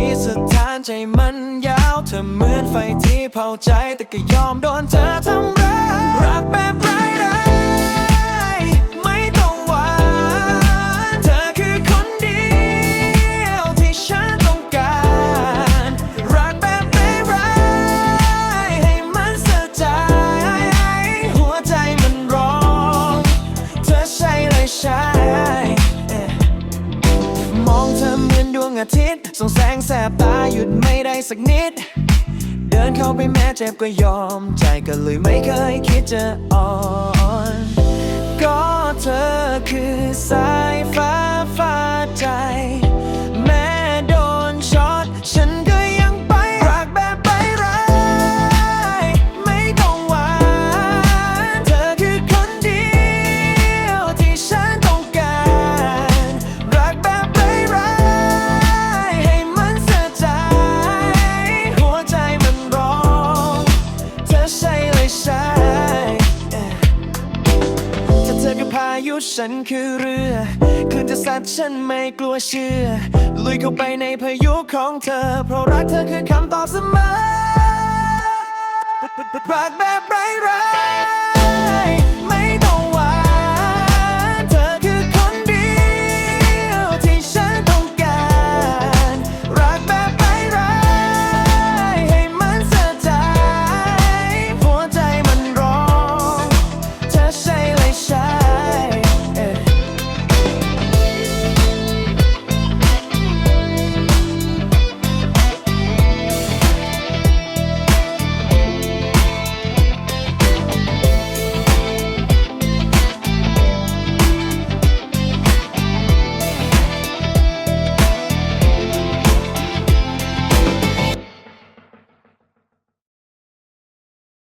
นี้สถานใจมันยาว เธอเหมือนไฟที่เผาใจแต่ก็ยอมโดนเธอทำ อาทิตย์ส่องแสงแสบตาหยุดไม่ได้สักนิด เดินเข้าไปแม้เจ็บก็ยอม ใจก็เลยไม่เคยคิดจะอ่อนก็เธอคือสายฟ้าฟ้าใจ เลยใช่ถ้าเธอคือพายุฉันคือเรือคลื่นจะซัดฉันไม่กลัวเชื่อ ลุยเข้าไปในพายุของเธอ เพราะรักเธอคือคำตอบเสมอรักแบบไร้ไร